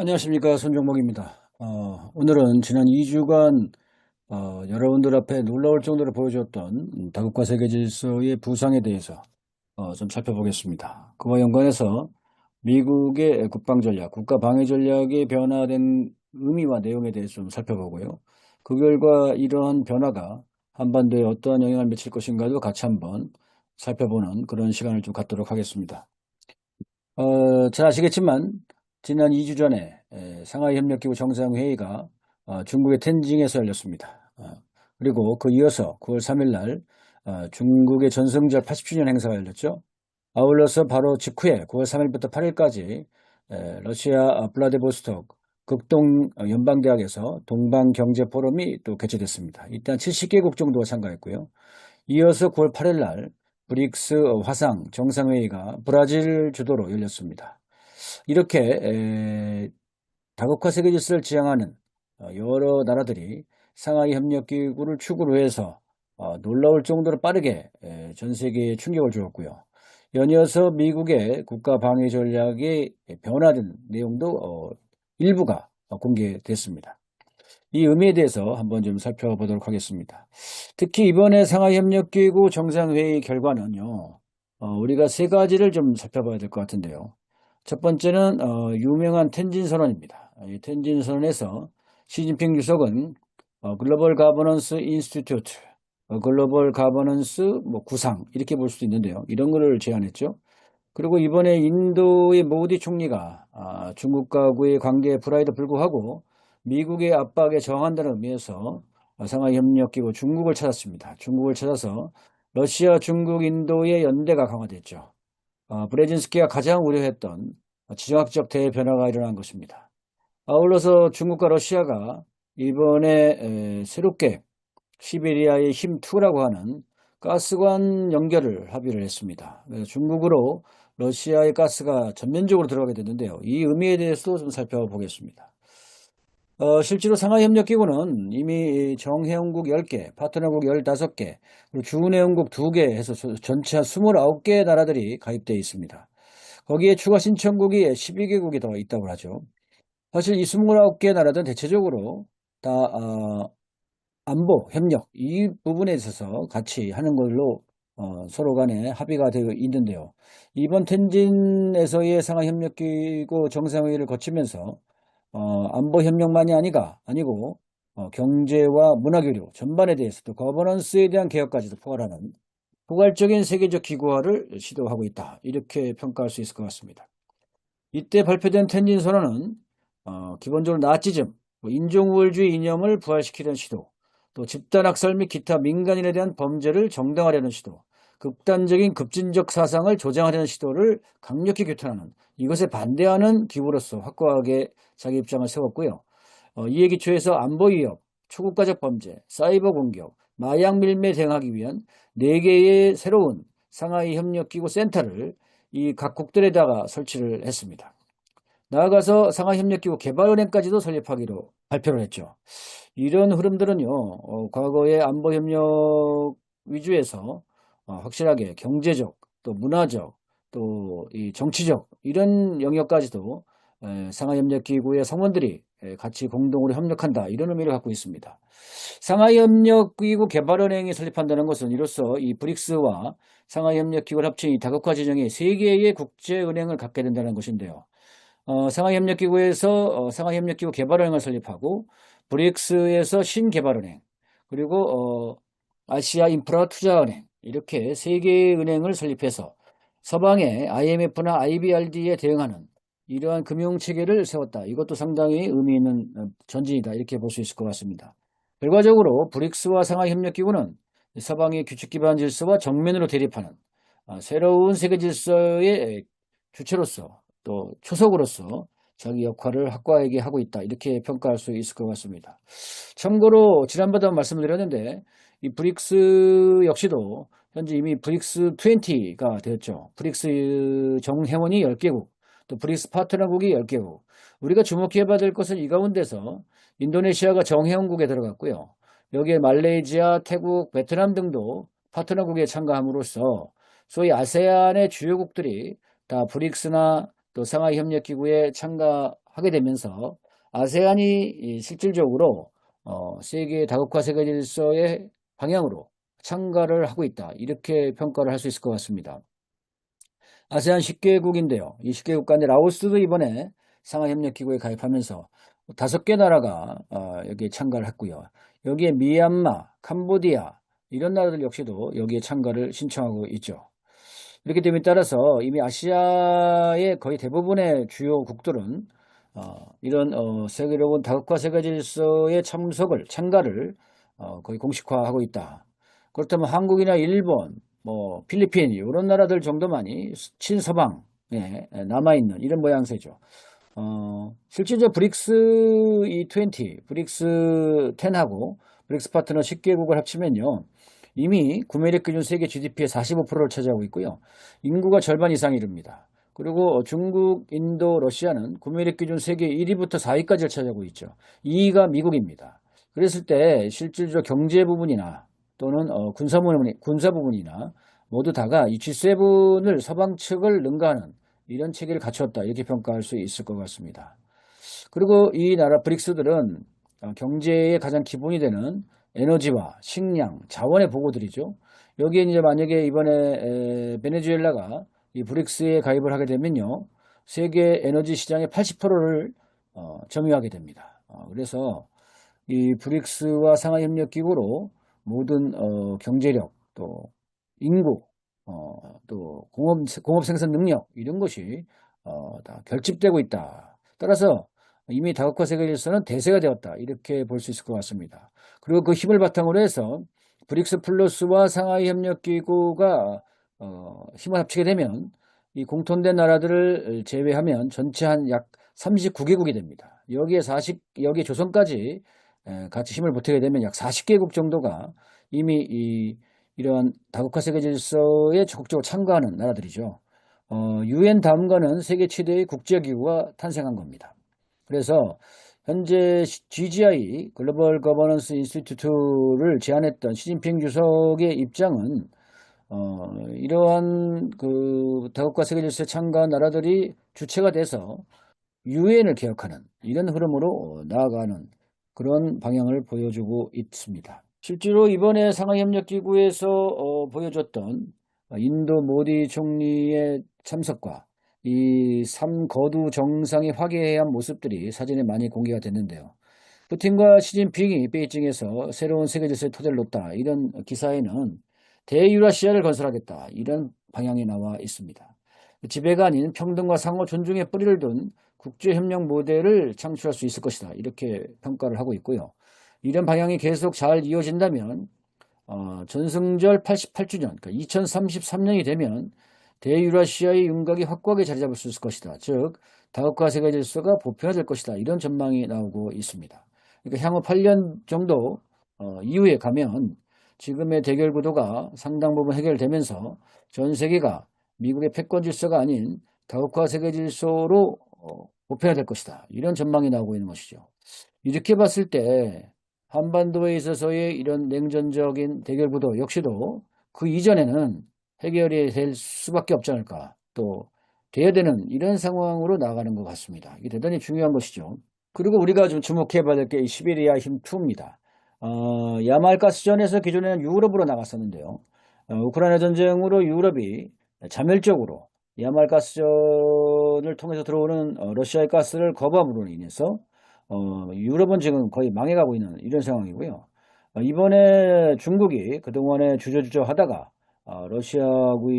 안녕하십니까 손종목입니다. 어, 오늘은 지난 2주간 어, 여러분들 앞에 놀라울 정도로 보여줬던 다국가 세계 질서의 부상에 대해서 어, 좀 살펴보겠습니다. 그와 연관해서 미국의 국방 전략, 국가 방위 전략의 변화된 의미와 내용에 대해서 좀 살펴보고요. 그 결과 이러한 변화가 한반도에 어떠한 영향을 미칠 것인가도 같이 한번 살펴보는 그런 시간을 좀 갖도록 하겠습니다. 어, 잘 아시겠지만 지난 2주 전에 상하이 협력기구 정상회의가 어, 중국의 텐징에서 열렸습니다. 어, 그리고 그 이어서 9월 3일 날 어, 중국의 전성절 80주년 행사가 열렸죠. 아울러서 바로 직후에 9월 3일부터 8일까지 러시아 블라디보스톡 극동 연방대학에서 동방경제포럼이 또 개최됐습니다. 일단 70개국 정도가 참가했고요. 이어서 9월 8일 날 브릭스 화상 정상회의가 브라질 주도로 열렸습니다. 이렇게 다국화 세계 질서를 지향하는 어, 여러 나라들이 상하이 협력기구를 축으로 해서 어, 놀라울 정도로 빠르게 전 세계에 충격을 주었고요. 연이어서 미국의 국가 방위 전략이 변화된 내용도 어, 일부가 공개됐습니다. 이 의미에 대해서 한번 좀 살펴보도록 하겠습니다. 특히 이번에 상하이협력기구 정상회의 결과는요, 우리가 세 가지를 좀 살펴봐야 될 것 같은데요. 첫 번째는 어, 유명한 텐진 선언입니다. 이 텐진 선언에서 시진핑 주석은 어, 글로벌 가버넌스 인스티튜트, 어, 글로벌 가버넌스 뭐 구상 이렇게 볼 수도 있는데요. 이런 거를 제안했죠. 그리고 이번에 인도의 모디 총리가 아, 중국과의 관계 불화에도 불구하고 미국의 압박에 저항한다는 의미에서 상하이협력기구 중국을 찾았습니다. 중국을 찾아서 러시아, 중국, 인도의 연대가 강화됐죠. 어, 브레진스키가 가장 우려했던 지정학적 대변화가 일어난 것입니다. 아울러서 중국과 러시아가 이번에 새롭게 시베리아의 힘2라고 하는 가스관 연결을 합의를 했습니다. 중국으로 러시아의 가스가 전면적으로 들어가게 됐는데요. 이 의미에 대해서도 좀 살펴보겠습니다. 어, 실제로 상하이협력기구는 이미 정회원국 10개, 파트너국 15개, 그리고 주운회원국 2개 해서 전체 29개 나라들이 가입되어 있습니다. 거기에 추가 신청국이 12개국이 더 있다고 하죠. 사실 이 29개 나라들은 대체적으로 다 어, 안보, 협력 이 부분에 있어서 같이 하는 걸로 어, 서로 간에 합의가 되어 있는데요. 이번 텐진에서의 상하협력기구 정상회의를 거치면서 어, 안보 협력만이 아니가 아니고 어, 경제와 문화 교류 전반에 대해서도 거버넌스에 대한 개혁까지도 포괄하는 포괄적인 세계적 기구화를 시도하고 있다. 이렇게 평가할 수 있을 것 같습니다. 이때 발표된 텐진 선언은 어, 기본적으로 나치즘, 뭐 인종우월주의 이념을 부활시키려는 시도, 또 집단학살 및 기타 민간인에 대한 범죄를 정당화하려는 시도, 극단적인 급진적 사상을 조장하려는 시도를 강력히 규탄하는 이것에 반대하는 기구로서 확고하게 자기 입장을 세웠고요. 어, 이에 기초해서 안보 위협, 초국가적 범죄, 사이버 공격, 마약 밀매 대응하기 위한 4개의 새로운 상하이 협력기구 센터를 이 각국들에다가 설치를 했습니다. 나아가서 상하협력기구 개발은행까지도 설립하기로 발표를 했죠. 이런 흐름들은요, 어, 과거의 안보협력 위주에서 어, 확실하게 경제적, 또 문화적, 또 이 정치적 이런 영역까지도 상하협력기구의 성원들이 같이 공동으로 협력한다 이런 의미를 갖고 있습니다. 상하협력기구 개발은행이 설립한다는 것은 이로써 이 브릭스와 상하협력기구를 합친 이 다국화 진영이 세 개의 국제은행을 갖게 된다는 것인데요. 어, 상하협력기구에서 어, 상하협력기구 개발은행을 설립하고 브릭스에서 신개발은행 그리고 어, 아시아 인프라 투자은행 이렇게 세 개의 은행을 설립해서 서방의 IMF나 IBRD에 대응하는 이러한 금융체계를 세웠다. 이것도 상당히 의미 있는 어, 전진이다. 이렇게 볼 수 있을 것 같습니다. 결과적으로 브릭스와 상하협력기구는 서방의 규칙 기반 질서와 정면으로 대립하는 어, 새로운 세계 질서의 주체로서 또 초석으로서 자기 역할을 확고하게 하고 있다. 이렇게 평가할 수 있을 것 같습니다. 참고로 지난번에도 말씀을 드렸는데 이 브릭스 역시도 현재 이미 브릭스 20가 되었죠. 브릭스 정회원이 10개국, 또 브릭스 파트너국이 10개국. 우리가 주목해봐야 될 것은 이 가운데서 인도네시아가 정회원국에 들어갔고요. 여기에 말레이시아, 태국, 베트남 등도 파트너국에 참가함으로써 소위 아세안의 주요국들이 다 브릭스나 또 상하이협력기구에 참가하게 하게 되면서 아세안이 실질적으로 어, 세계 다국화 세계 질서의 방향으로 참가를 하고 있다. 이렇게 평가를 할 수 있을 것 같습니다. 아세안 10개국인데요. 이 10개국 가운데 라오스도 이번에 상하협력기구에 가입하면서 다섯 개 나라가 어, 여기에 참가를 했고요. 여기에 미얀마, 캄보디아 이런 나라들 역시도 여기에 참가를 신청하고 있죠. 이렇기 때문에 따라서 이미 아시아의 거의 대부분의 주요 국들은 어, 이런 어, 세계로운 다국화 세계 질서의 참석을 참가를 어, 거의 공식화하고 있다. 그렇다면 한국이나 일본, 뭐 필리핀 이런 나라들 정도만이 친서방에 남아 있는 이런 모양새죠. 어, 실제로 브릭스 E20, 브릭스 10하고 브릭스 파트너 10개국을 합치면요. 이미 구매력 기준 세계 GDP의 45%를 차지하고 있고요. 인구가 절반 이상이 이릅니다. 그리고 중국, 인도, 러시아는 구매력 기준 세계 1위부터 4위까지를 차지하고 있죠. 2위가 미국입니다. 그랬을 때 실질적 경제 부분이나 또는 어, 군사 부분, 군사 부분이나 모두 다가 이 G7을 서방 측을 능가하는 이런 체계를 갖췄다 이렇게 평가할 수 있을 것 같습니다. 그리고 이 나라 브릭스들은 어, 경제의 가장 기본이 되는 에너지와 식량, 자원의 보고들이죠. 여기에 이제 만약에 이번에 에, 베네수엘라가 이 브릭스에 가입을 하게 되면요. 세계 에너지 시장의 80%를 어, 점유하게 됩니다. 어, 그래서 이 브릭스와 상하협력기구로 모든 어, 경제력 또 인구 어, 또 공업, 공업 생산 능력 이런 것이 어, 다 결집되고 있다. 따라서 이미 다국화 세계 질서는 대세가 되었다. 이렇게 볼 수 있을 것 같습니다. 그리고 그 힘을 바탕으로 해서 브릭스 플러스와 상하이 협력기구가 어, 힘을 합치게 되면 이 공통된 나라들을 제외하면 전체 한 약 39개국이 됩니다. 여기에 40, 여기 조선까지 같이 힘을 보태게 되면 약 40개국 정도가 이미 이, 이러한 다국화 세계 질서에 적극적으로 참가하는 나라들이죠. 어, UN 다음과는 세계 최대의 국제기구가 탄생한 겁니다. 그래서 현재 GGI 글로벌 거버넌스 인스티튜트를 제안했던 시진핑 주석의 입장은 어, 이러한 그 다국가 세계 질서에 참가한 나라들이 주체가 돼서 유엔을 개혁하는 이런 흐름으로 나아가는 그런 방향을 보여주고 있습니다. 실제로 이번에 상하협력기구에서 어, 보여줬던 인도 모디 총리의 참석과 이 삼거두 정상이 화기애애한 모습들이 사진에 많이 공개가 됐는데요. 푸틴과 시진핑이 베이징에서 새로운 세계 질서의 토대를 놓다 이런 기사에는 대유라시아를 건설하겠다 이런 방향이 나와 있습니다. 지배가 아닌 평등과 상호 존중의 뿌리를 둔 국제협력 모델을 창출할 수 있을 것이다 이렇게 평가를 하고 있고요. 이런 방향이 계속 잘 이어진다면 어, 전승절 88주년 그러니까 2033년이 되면 대유라시아의 윤곽이 확고하게 자리 잡을 수 있을 것이다. 즉 다국가 세계 질서가 보편화될 것이다. 이런 전망이 나오고 있습니다. 그러니까 향후 8년 정도 어, 이후에 가면 지금의 대결 구도가 상당 부분 해결되면서 전 세계가 미국의 패권 질서가 아닌 다국화 세계 질서로 어, 보편화될 것이다. 이런 전망이 나오고 있는 것이죠. 이렇게 봤을 때 한반도에 있어서의 이런 냉전적인 대결 구도 역시도 그 이전에는 해결이 될 수밖에 없지 않을까 또 돼야 되는 이런 상황으로 나가는 것 같습니다. 이게 대단히 중요한 것이죠. 그리고 우리가 좀 주목해 봐야 될 게 시베리아 힘2입니다. 어, 야말가스전에서 기존에는 유럽으로 나갔었는데요. 어, 우크라이나 전쟁으로 유럽이 자멸적으로 야말가스전을 통해서 들어오는 어, 러시아의 가스를 거부함으로 인해서 어, 유럽은 지금 거의 망해가고 있는 이런 상황이고요. 어, 이번에 중국이 그동안에 주저주저 하다가 어, 러시아,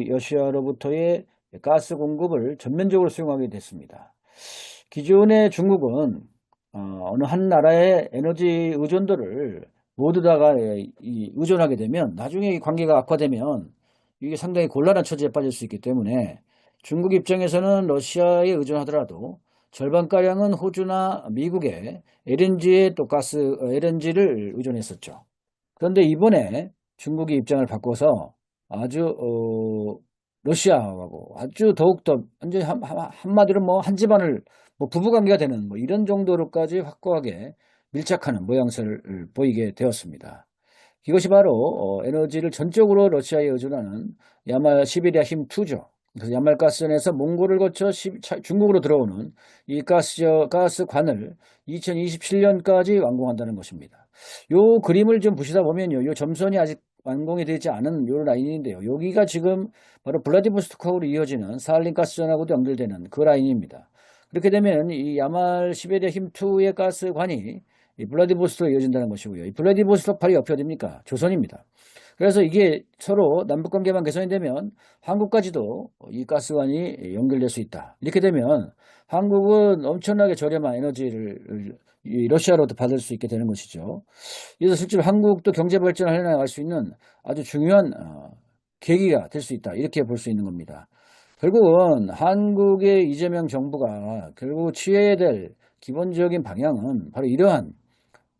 러시아로부터의 가스 공급을 전면적으로 수용하게 됐습니다. 기존의 중국은 어, 느 한 나라의 에너지 의존도를 모두 다가 의존하게 되면 나중에 이 관계가 악화되면 이게 상당히 곤란한 처지에 빠질 수 있기 때문에 중국 입장에서는 러시아에 의존하더라도 절반가량은 호주나 미국의 LNG에 또 가스, LNG를 의존했었죠. 그런데 이번에 중국이 입장을 바꿔서 아주 어, 러시아하고 아주 더욱더 완전히 한, 한마디로 뭐 한 집안을 뭐 부부관계가 되는 뭐 이런 정도로까지 확고하게 밀착하는 모양새를 보이게 되었습니다. 이것이 바로 어, 에너지를 전적으로 러시아에 의존하는 야마 시베리아 힘2죠. 그래서 야말가스전에서 몽골을 거쳐 중국으로 들어오는 이 가스, 가스관을 2027년까지 완공한다는 것입니다. 요 그림을 좀 보시다 보면요. 요 점선이 아직 완공이 되지 않은 요 라인인데요. 여기가 지금 바로 블라디보스토크하고 이어지는 사할린 가스전하고도 연결되는 그 라인입니다. 그렇게 되면 이 야말 시베리아 힘2의 가스관이 이 블라디보스토크에 이어진다는 것이고요. 이 블라디보스토크 바로 옆이 어딥니까? 조선입니다. 그래서 이게 서로 남북관계만 개선이 되면 한국까지도 이 가스관이 연결될 수 있다. 이렇게 되면 한국은 엄청나게 저렴한 에너지를 러시아로도 받을 수 있게 되는 것이죠. 그래서 실제로 한국도 경제 발전을 해나갈 수 있는 아주 중요한 어, 계기가 될 수 있다. 이렇게 볼 수 있는 겁니다. 결국은 한국의 이재명 정부가 결국 취해야 될 기본적인 방향은 바로 이러한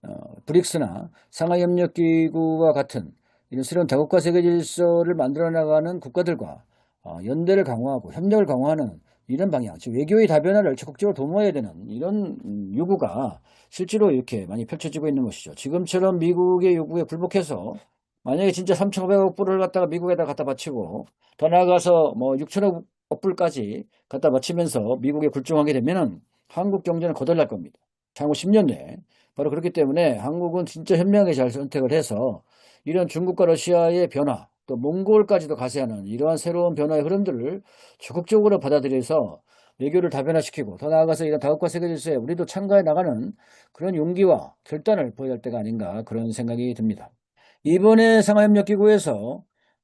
어, 브릭스나 상하협력기구와 같은 이런 새로운 다국가 세계 질서를 만들어 나가는 국가들과 어, 연대를 강화하고 협력을 강화하는 이런 방향, 즉 외교의 다변화를 적극적으로 도모해야 되는 이런 음, 요구가 실제로 이렇게 많이 펼쳐지고 있는 것이죠. 지금처럼 미국의 요구에 굴복해서 만약에 진짜 3,500억 불을 갖다가 미국에다 갖다 바치고 더 나아가서 뭐 6천억 불까지 갖다 바치면서 미국에 굴종하게 되면은 한국 경제는 거덜날 겁니다. 향후 10년 내에. 바로 그렇기 때문에 한국은 진짜 현명하게 잘 선택을 해서 이런 중국과 러시아의 변화, 또 몽골까지도 가세하는 이러한 새로운 변화의 흐름들을 적극적으로 받아들여서 외교를 다변화시키고 더 나아가서 이런 다국가 세계 질서에 우리도 참가해 나가는 그런 용기와 결단을 보여야 할 때가 아닌가 그런 생각이 듭니다. 이번에 상하협력기구에서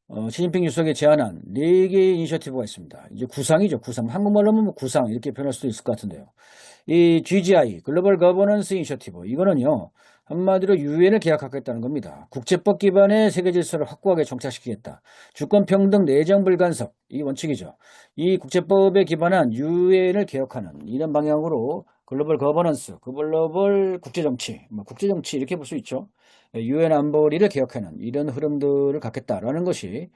어, 시진핑 주석이 제안한 4개의 이니셔티브가 있습니다. 이제 구상이죠. 구상. 한국말로 하면 뭐 구상 이렇게 표현할 수도 있을 것 같은데요. 이 GGI, 글로벌 거버넌스 이니셔티브 이거는요. 한마디로 유엔을 계약하겠다는 겁니다. 국제법 기반의 세계 질서를 확고하게 정착시키겠다. 주권 평등 내정 불간섭 이 원칙이죠. 이 국제법에 기반한 유엔을 개혁하는 이런 방향으로 글로벌 거버넌스, 글로벌 국제정치, 뭐 국제정치 이렇게 볼 수 있죠. 유엔 안보리를 개혁하는 이런 흐름들을 갖겠다라는 것이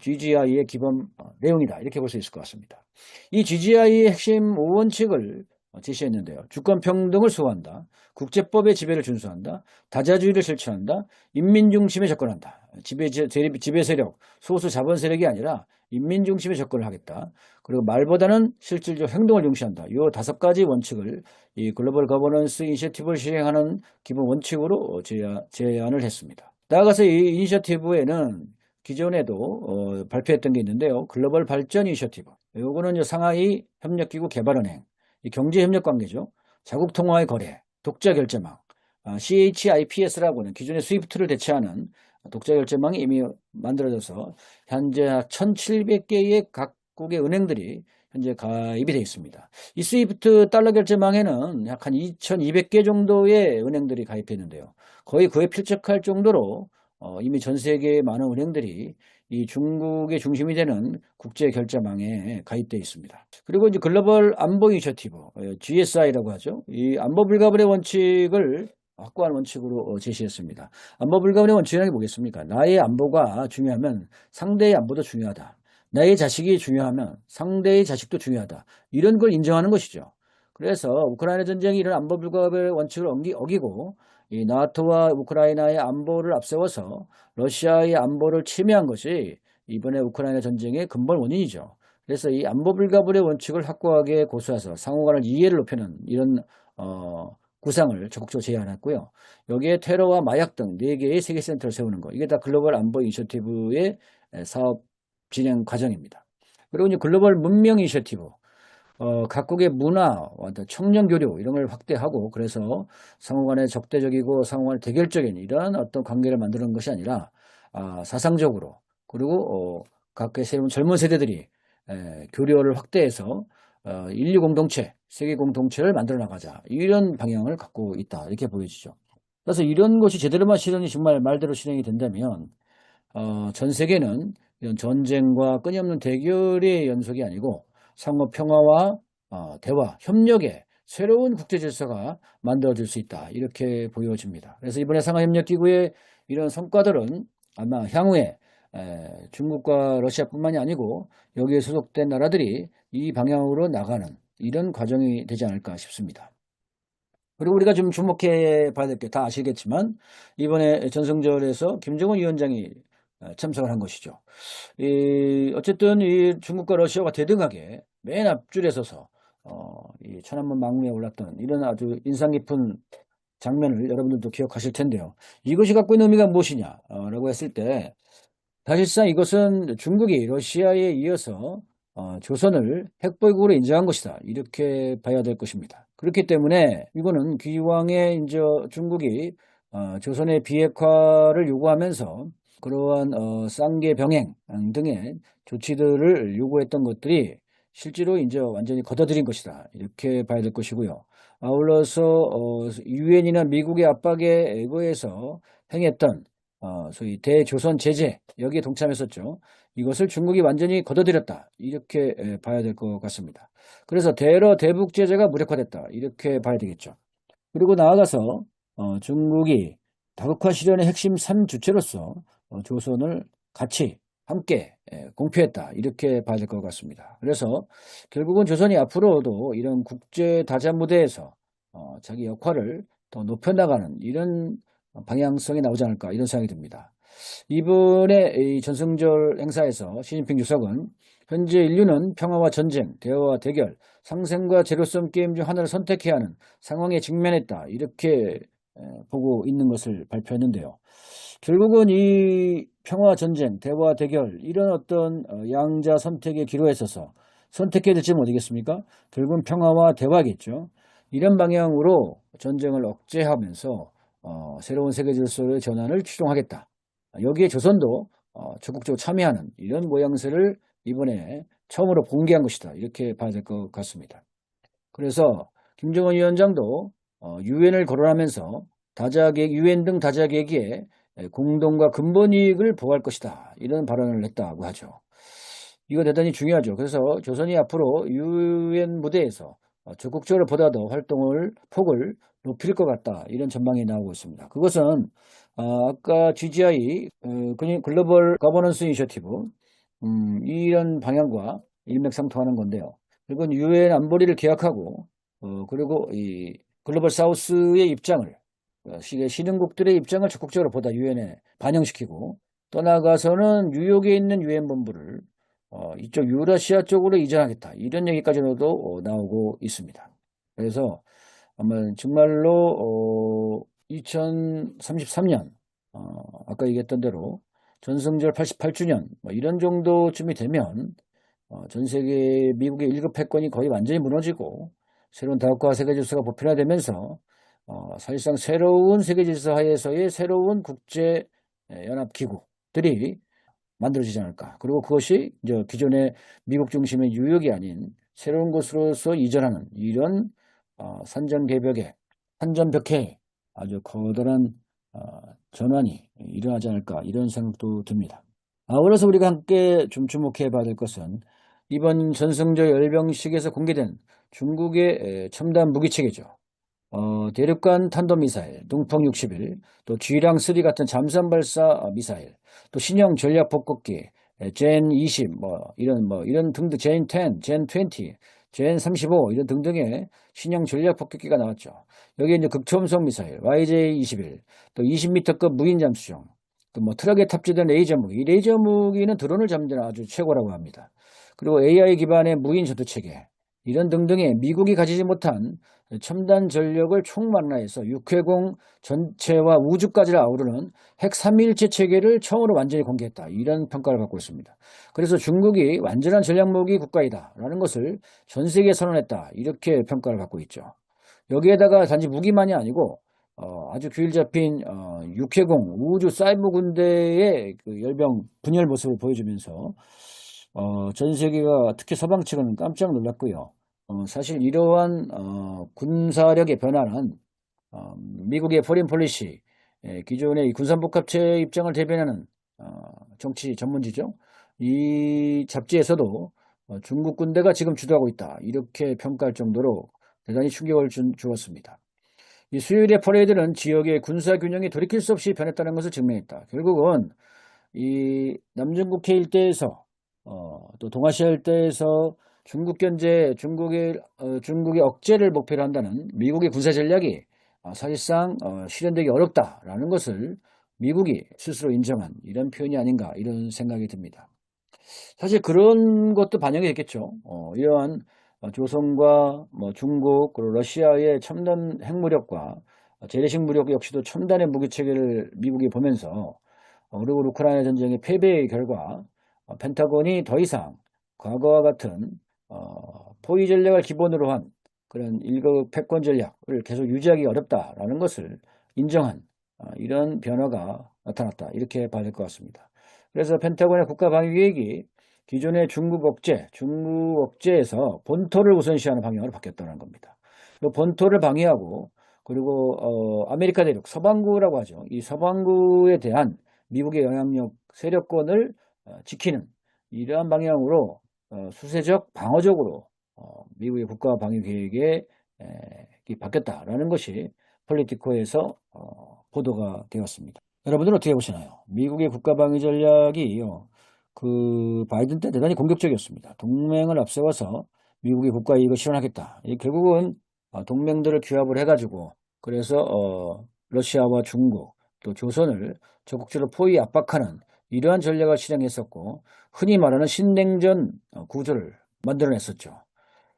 GGI의 기본 어, 내용이다 이렇게 볼 수 있을 것 같습니다. 이 GGI의 핵심 5원칙을 어, 제시했는데요. 주권 평등을 수호한다. 국제법의 지배를 준수한다. 다자주의를 실천한다. 인민 중심에 접근한다. 지배, 지배 세력, 소수 자본 세력이 아니라 인민 중심에 접근을 하겠다. 그리고 말보다는 실질적 행동을 중시한다. 이 다섯 가지 원칙을 이 글로벌 거버넌스 이니셔티브를 실행하는 기본 원칙으로 제안, 을 했습니다. 나아가서 이 이니셔티브에는 기존에도 어, 발표했던 게 있는데요. 글로벌 발전 이니셔티브. 요거는 상하이 협력기구 개발은행, 경제협력 관계죠. 자국 통화의 거래, 독자 결제망, 아, CHIPS라고는 기존의 스위프트를 대체하는 독자 결제망이 이미 만들어져서 현재 1,700개의 각국의 은행들이 현재 가입이 되어 있습니다. 이 스위프트 달러 결제망에는 약 한 2,200개 정도의 은행들이 가입했는데요. 거의 그에 필적할 정도로 어, 이미 전 세계의 많은 은행들이 이 중국의 중심이 되는 국제 결제망에 가입되어 있습니다. 그리고 이제 글로벌 안보 이니셔티브, GSI라고 하죠. 이 안보 불가분의 원칙을 확고한 원칙으로 어, 제시했습니다. 안보 불가분의 원칙은 뭐겠습니까? 나의 안보가 중요하면 상대의 안보도 중요하다. 나의 자식이 중요하면 상대의 자식도 중요하다. 이런 걸 인정하는 것이죠. 그래서 우크라이나 전쟁이 이런 안보 불가분의 원칙을 어기고 이 나토와 우크라이나의 안보를 앞세워서 러시아의 안보를 침해한 것이 이번에 우크라이나 전쟁의 근본 원인이죠. 그래서 이 안보 불가분의 원칙을 확고하게 고수해서 상호간을 이해를 높이는 이런 어, 구상을 적극적으로 제안했고요. 여기에 테러와 마약 등 4개의 세계센터를 세우는 것. 이게 다 글로벌 안보 이니셔티브의 사업 진행 과정입니다. 그리고 이제 글로벌 문명 이니셔티브. 어, 각국의 문화, 청년 교류 이런 걸 확대하고 그래서 상호간에 적대적이고 상호간에 대결적인 이런 어떤 관계를 만드는 것이 아니라 아, 사상적으로 그리고 어, 각국의 새로운 젊은 세대들이 에, 교류를 확대해서 어, 인류 공동체, 세계 공동체를 만들어 나가자 이런 방향을 갖고 있다 이렇게 보여지죠. 그래서 이런 것이 제대로만 실현이 정말 말대로 실행이 된다면 어, 전 세계는 이런 전쟁과 끊임없는 대결의 연속이 아니고 상호 평화와 어, 대화, 협력의 새로운 국제 질서가 만들어질 수 있다. 이렇게 보여집니다. 그래서 이번에 상하협력기구의 이런 성과들은 아마 향후에 에, 중국과 러시아뿐만이 아니고 여기에 소속된 나라들이 이 방향으로 나가는 이런 과정이 되지 않을까 싶습니다. 그리고 우리가 좀 주목해 봐야 될 게 다 아시겠지만 이번에 전승절에서 김정은 위원장이 어, 참석을 한 것이죠. 이, 어쨌든 이 중국과 러시아가 대등하게 맨 앞줄에 서서 어, 이 천안문 망루에 올랐던 이런 아주 인상 깊은 장면을 여러분들도 기억하실 텐데요. 이것이 갖고 있는 의미가 무엇이냐라고 했을 때 사실상 이것은 중국이 러시아에 이어서 어, 조선을 핵보유국으로 인정한 것이다. 이렇게 봐야 될 것입니다. 그렇기 때문에 이거는 기왕에 이제 중국이 어, 조선의 비핵화를 요구하면서 그러한 어, 쌍계 병행 등의 조치들을 요구했던 것들이 실제로 이제 완전히 걷어들인 것이다. 이렇게 봐야 될 것이고요. 아울러서 어, 유엔이나 미국의 압박에 의거해서 행했던 어, 소위 대조선 제재 여기에 동참했었죠. 이것을 중국이 완전히 걷어들였다. 이렇게 봐야 될 것 같습니다. 그래서 대러 대북 제재가 무력화됐다. 이렇게 봐야 되겠죠. 그리고 나아가서 어, 중국이 다국화 실현의 핵심 3주체로서 어, 조선을 같이 함께 예, 공표했다. 이렇게 봐야 될 것 같습니다. 그래서 결국은 조선이 앞으로도 이런 국제 다자 무대에서 어, 자기 역할을 더 높여나가는 이런 방향성이 나오지 않을까 이런 생각이 듭니다. 이번에 전승절 행사에서 시진핑 주석은 현재 인류는 평화와 전쟁, 대화와 대결, 상생과 제로섬 게임 중 하나를 선택해야 하는 상황에 직면했다. 이렇게 보고 있는 것을 발표했는데요. 결국은 이 평화 전쟁, 대화 대결 이런 어떤 어, 양자 선택의 기로에 있어서 선택해야 될지 모르겠습니까? 결국은 평화와 대화겠죠. 이런 방향으로 전쟁을 억제하면서 어, 새로운 세계 질서의 전환을 추종하겠다. 여기에 조선도 어, 적극적으로 참여하는 이런 모양새를 이번에 처음으로 공개한 것이다. 이렇게 봐야 될 것 같습니다. 그래서 김정은 위원장도 어, 유엔을 거론하면서 다자계획, 유엔 등 다자계획에 공동과 근본 이익을 보호할 것이다. 이런 발언을 했다고 하죠. 이거 대단히 중요하죠. 그래서 조선이 앞으로 유엔 무대에서 어, 적극적으로 보다 더 활동을 폭을 높일 것 같다. 이런 전망이 나오고 있습니다. 그것은 어, 아까 GGI 어, 글로벌 거버넌스 이니셔티브 음, 이런 방향과 일맥상통하는 건데요. 그리고 유엔 안보리를 계약하고 그리고 이 글로벌 사우스의 입장을 신흥국들의 입장을 적극적으로 보다 유엔에 반영시키고 떠나가서는 뉴욕에 있는 유엔 본부를 어, 이쪽 유라시아 쪽으로 이전하겠다. 이런 얘기까지도 어, 나오고 있습니다. 그래서 아마 정말로 어, 2033년 어, 아까 얘기했던 대로 전승절 88주년 뭐 이런 정도쯤이 되면 어, 전 세계 미국의 1급 패권이 거의 완전히 무너지고 새로운 다국화 세계 질서가 보편화되면서 어, 사실상 새로운 세계 질서 하에서의 새로운 국제 연합 기구들이 만들어지지 않을까. 그리고 그것이 이제 기존의 미국 중심의 유역이 아닌 새로운 곳으로서 이전하는 이런 어, 산전 개벽의 산전 벽해 아주 커다란 어, 전환이 일어나지 않을까 이런 생각도 듭니다. 아울러서 우리가 함께 좀 주목해 봐야 될 것은 이번 전승절 열병식에서 공개된 중국의 첨단 무기체계죠. 어, 대륙간 탄도미사일, 동풍 61, 또 G랑3 같은 잠수함 발사 미사일, 또 신형 전략 폭격기, 젠 20, 뭐, 이런, 뭐, 이런 등등, 젠 10, 젠 20, 젠 35, 이런 등등의 신형 전략 폭격기가 나왔죠. 여기에 이제 극초음속 미사일, YJ-21, 또 20m급 무인 잠수정, 또 뭐 트럭에 탑재된 레이저 무기, 이 레이저 무기는 드론을 잡는 아주 최고라고 합니다. 그리고 AI 기반의 무인 전투 체계, 이런 등등의 미국이 가지지 못한 첨단 전력을 총망라해서 육해공 전체와 우주까지를 아우르는 핵 3일체 체계를 처음으로 완전히 공개했다. 이런 평가를 받고 있습니다. 그래서 중국이 완전한 전략무기 국가이다. 라는 것을 전 세계에 선언했다. 이렇게 평가를 받고 있죠. 여기에다가 단지 무기만이 아니고 어, 아주 규율 잡힌 어, 육해공 우주 사이버 군대의 그 열병 분열 모습을 보여주면서 어, 전 세계가 특히 서방 측은 깜짝 놀랐고요. 어, 사실 이러한 어, 군사력의 변화는 어, 미국의 포린 폴리시 예, 기존의 군산복합체 입장을 대변하는 어, 정치 전문지죠. 이 잡지에서도 어, 중국 군대가 지금 주도하고 있다 이렇게 평가할 정도로 대단히 충격을 준, 주었습니다. 이 수요일의 퍼레이드는 지역의 군사 균형이 돌이킬 수 없이 변했다는 것을 증명했다. 결국은 이 남중국해 일대에서 어, 또 동아시아 일대에서 중국 견제, 중국의, 어, 중국의 억제를 목표로 한다는 미국의 군사 전략이 어, 사실상 어, 실현되기 어렵다라는 것을 미국이 스스로 인정한 이런 표현이 아닌가 이런 생각이 듭니다. 사실 그런 것도 반영이 됐겠죠. 어, 이러한 조선과 뭐 중국 그리고 러시아의 첨단 핵무력과 재래식 무력 역시도 첨단의 무기 체계를 미국이 보면서 어, 그리고 우크라이나 전쟁의 패배의 결과 어, 펜타곤이 더 이상 과거와 같은 어, 포위 전략을 기본으로 한 그런 일급 패권 전략을 계속 유지하기 어렵다라는 것을 인정한 이런 변화가 나타났다 이렇게 봐야 될 것 같습니다. 그래서 펜타곤의 국가 방위 계획이 기존의 중국 억제, 중국 억제에서 본토를 우선시하는 방향으로 바뀌었다는 겁니다. 본토를 방위하고 그리고 어, 아메리카 대륙 서방구라고 하죠. 이 서방구에 대한 미국의 영향력 세력권을 어, 지키는 이러한 방향으로 어, 수세적 방어적으로 어, 미국의 국가 방위 계획에 에, 바뀌었다라는 것이 폴리티코에서 어, 보도가 되었습니다. 여러분들은 어떻게 보시나요? 미국의 국가 방위 전략이 그 바이든 때 대단히 공격적이었습니다. 동맹을 앞세워서 미국의 국가 이익을 실현하겠다. 결국은 어, 동맹들을 규합을 해가지고 그래서 어, 러시아와 중국 또 조선을 적극적으로 포위 압박하는 이러한 전략을 실행했었고 흔히 말하는 신냉전 어, 구조를 만들어냈었죠.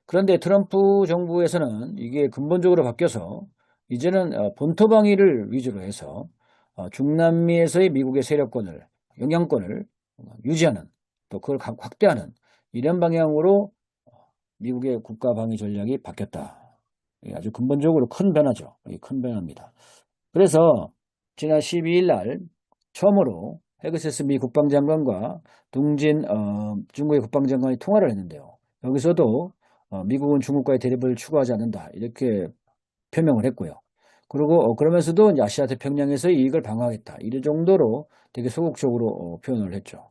그런데 트럼프 정부에서는 이게 근본적으로 바뀌어서 이제는 어, 본토 방위를 위주로 해서 중남미에서의 미국의 세력권을 영향권을 유지하는 또 그걸 확대하는 이런 방향으로 미국의 국가 방위 전략이 바뀌었다. 아주 근본적으로 큰 변화죠. 큰 변화입니다. 그래서 지난 12일 날 처음으로 헤그세스 미 국방장관과 둥진 어, 중국의 국방장관이 통화를 했는데요. 여기서도 어, 미국은 중국과의 대립을 추구하지 않는다 이렇게 표명을 했고요. 그리고 어, 그러면서도 아시아 태평양에서의 이익을 방어하겠다 이런 정도로 되게 소극적으로 어, 표현을 했죠.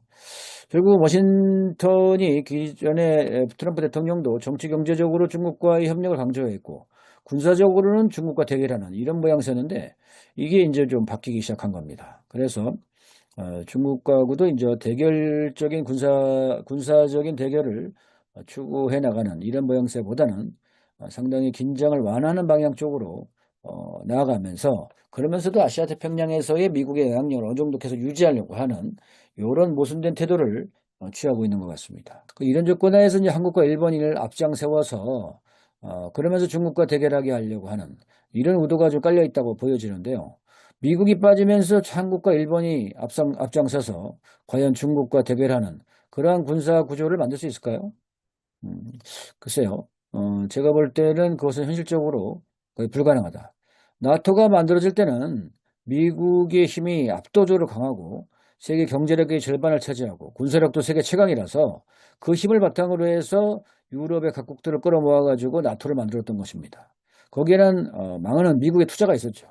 결국 워싱턴이 기존에 트럼프 대통령도 정치 경제적으로 중국과의 협력을 강조했고 군사적으로는 중국과 대결하는 이런 모양새였는데 이게 이제 좀 바뀌기 시작한 겁니다. 그래서 어, 중국과도 이제 대결적인 군사 군사적인 대결을 추구해 나가는 이런 모양새보다는 상당히 긴장을 완화하는 방향 쪽으로 어, 나아가면서 그러면서도 아시아 태평양에서의 미국의 영향력을 어느 정도 계속 유지하려고 하는 이런 모순된 태도를 어, 취하고 있는 것 같습니다. 그 이런 조건 하에서 이제 한국과 일본을 앞장 세워서 어, 그러면서 중국과 대결하게 하려고 하는 이런 의도가 좀 깔려 있다고 보여지는데요. 미국이 빠지면서 한국과 일본이 앞상, 앞장서서 과연 중국과 대결하는 그러한 군사 구조를 만들 수 있을까요? 음, 글쎄요. 어, 제가 볼 때는 그것은 현실적으로 거의 불가능하다. 나토가 만들어질 때는 미국의 힘이 압도적으로 강하고 세계 경제력의 절반을 차지하고 군사력도 세계 최강이라서 그 힘을 바탕으로 해서 유럽의 각국들을 끌어모아 가지고 나토를 만들었던 것입니다. 거기에는 어, 망하는 미국의 투자가 있었죠.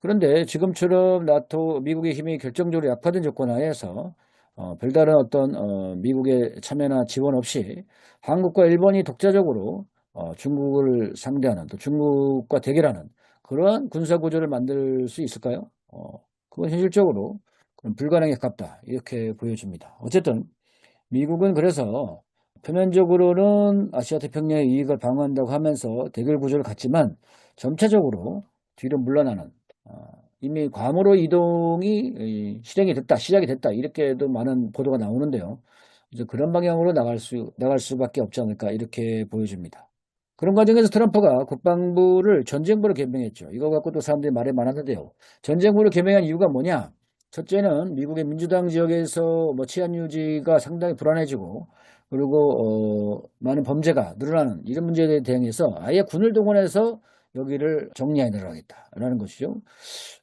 그런데 지금처럼 나토 미국의 힘이 결정적으로 약화된 조건 하에서 어, 별다른 어떤 어, 미국의 참여나 지원 없이 한국과 일본이 독자적으로 어, 중국을 상대하는 또 중국과 대결하는 그러한 군사 구조를 만들 수 있을까요? 어, 그건 현실적으로 불가능에 가깝다 이렇게 보여집니다. 어쨌든 미국은 그래서 표면적으로는 아시아 태평양의 이익을 방어한다고 하면서 대결 구조를 갖지만 점차적으로 뒤로 물러나는 어, 이미 과무로 이동이 실행이 됐다, 시작이 됐다 이렇게도 많은 보도가 나오는데요. 이제 그런 방향으로 나갈 수 나갈 수밖에 없지 않을까 이렇게 보여집니다. 그런 과정에서 트럼프가 국방부를 전쟁부로 개명했죠. 이거 갖고 또 사람들이 말이 많았는데요. 전쟁부로 개명한 이유가 뭐냐? 첫째는 미국의 민주당 지역에서 뭐 치안 유지가 상당히 불안해지고 그리고 어, 많은 범죄가 늘어나는 이런 문제에 대응해서 아예 군을 동원해서 여기를 정리해 나가겠다라는 것이죠.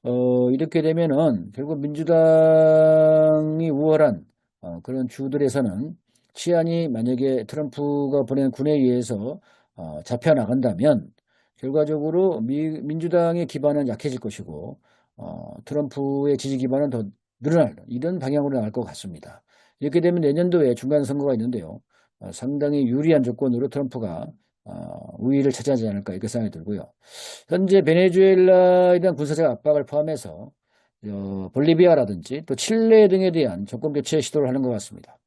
어, 이렇게 되면은 결국 민주당이 우월한 어, 그런 주들에서는 치안이 만약에 트럼프가 보낸 군에 의해서 어, 잡혀 나간다면 결과적으로 미, 민주당의 기반은 약해질 것이고 어, 트럼프의 지지 기반은 더 늘어날 이런 방향으로 나갈 것 같습니다. 이렇게 되면 내년도에 중간 선거가 있는데요. 어, 상당히 유리한 조건으로 트럼프가 어, 우위를 차지하지 않을까 이렇게 생각이 들고요. 현재 베네수엘라에 대한 군사적 압박을 포함해서 어, 볼리비아라든지 또 칠레 등에 대한 정권 교체 시도를 하는 것 같습니다.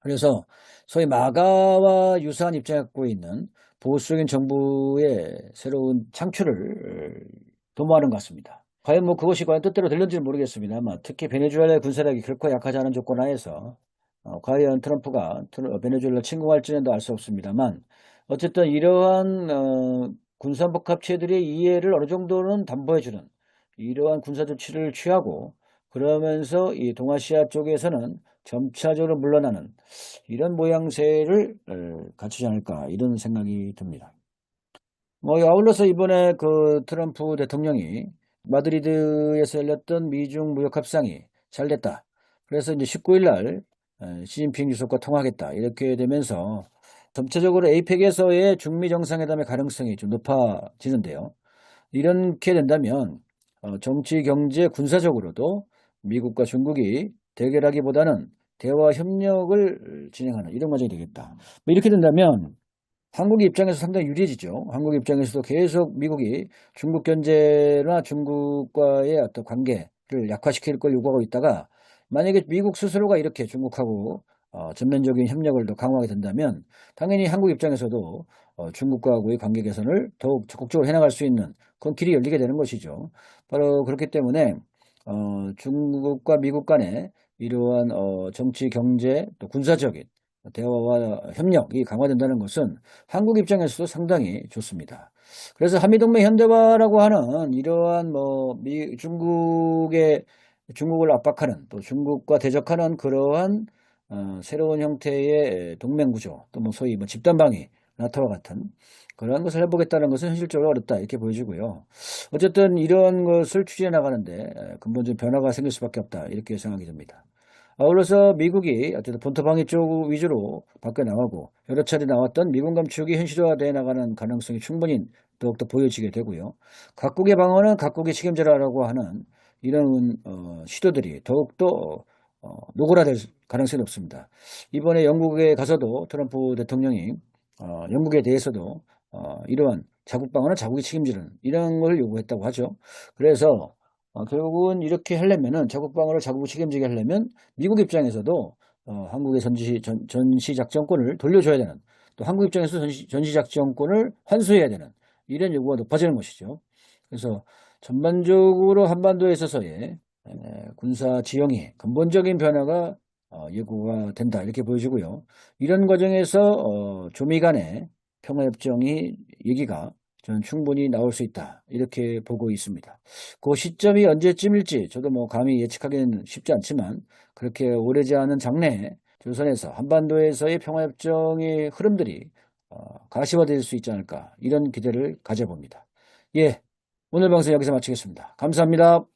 그래서 소위 마가와 유사한 입장을 갖고 있는 보수적인 정부의 새로운 창출을 도모하는 것 같습니다. 과연 뭐 그것이 과연 뜻대로 될는지는 모르겠습니다만 특히 베네수엘라의 군사력이 결코 약하지 않은 조건 하에서 어, 과연 트럼프가 베네수엘라 침공할지는 알 수 없습니다만 어쨌든 이러한 어, 군사복합체들의 이해를 어느 정도는 담보해주는 이러한 군사 조치를 취하고 그러면서 이 동아시아 쪽에서는 점차적으로 물러나는 이런 모양새를 어, 갖추지 않을까 이런 생각이 듭니다. 뭐 아울러서 이번에 그 트럼프 대통령이 마드리드에서 열렸던 미중 무역 협상이 잘 됐다. 그래서 이제 19일 날 에, 시진핑 주석과 통화하겠다. 이렇게 되면서 전체적으로 에이펙에서의 중미 정상회담의 가능성이 좀 높아지는데요. 이렇게 된다면 어, 정치, 경제, 군사적으로도 미국과 중국이 대결하기보다는 대화 협력을 진행하는 이런 과정이 되겠다. 뭐 이렇게 된다면 한국 입장에서 상당히 유리해지죠. 한국 입장에서도 계속 미국이 중국 견제나 중국과의 어떤 관계를 약화시킬 걸 요구하고 있다가 만약에 미국 스스로가 이렇게 중국하고 어, 전면적인 협력을 더 강화하게 된다면 당연히 한국 입장에서도 어, 중국과의 관계 개선을 더욱 적극적으로 해나갈 수 있는 그런 길이 열리게 되는 것이죠. 바로 그렇기 때문에 어, 중국과 미국 간의 이러한 어, 정치, 경제, 또 군사적인 대화와 협력이 강화된다는 것은 한국 입장에서도 상당히 좋습니다. 그래서 한미동맹 현대화라고 하는 이러한 뭐 미, 중국의 중국을 압박하는 또 중국과 대적하는 그러한 어, 새로운 형태의 동맹 구조 또 뭐 소위 뭐 집단방위 나토와 같은 그러한 것을 해보겠다는 것은 현실적으로 어렵다 이렇게 보여지고요. 어쨌든 이런 것을 추진해 나가는데 근본적인 변화가 생길 수밖에 없다 이렇게 생각이 듭니다. 아울러서 미국이 어쨌든 본토 방위 쪽 위주로 바뀌어 나가고 여러 차례 나왔던 미군 감축이 현실화되어 나가는 가능성이 충분히 더욱더 보여지게 되고요. 각국의 방어는 각국의 책임져라라고 하는 이런 어, 시도들이 더욱더 어, 노골화될 가능성이 높습니다. 이번에 영국에 가서도 트럼프 대통령이 어, 영국에 대해서도 어, 이러한 자국 방어는 자국이 책임지는 이런 걸 요구했다고 하죠. 그래서 어, 결국은 이렇게 하려면은 자국 방어를 자국이 책임지게 하려면 미국 입장에서도 어, 한국의 전시, 전, 전시작전권을 돌려줘야 되는 또 한국 입장에서 전시, 전시작전권을 환수해야 되는 이런 요구가 높아지는 것이죠. 그래서 전반적으로 한반도에 있어서의 에, 군사 지형이 근본적인 변화가 어, 예고가 된다 이렇게 보여지고요. 이런 과정에서 어, 조미 간의 평화협정이 얘기가 저는 충분히 나올 수 있다 이렇게 보고 있습니다. 그 시점이 언제쯤일지 저도 뭐 감히 예측하기는 쉽지 않지만 그렇게 오래지 않은 장래에 조선에서 한반도에서의 평화협정의 흐름들이 어, 가시화될 수 있지 않을까 이런 기대를 가져봅니다. 예, 오늘 방송 여기서 마치겠습니다. 감사합니다.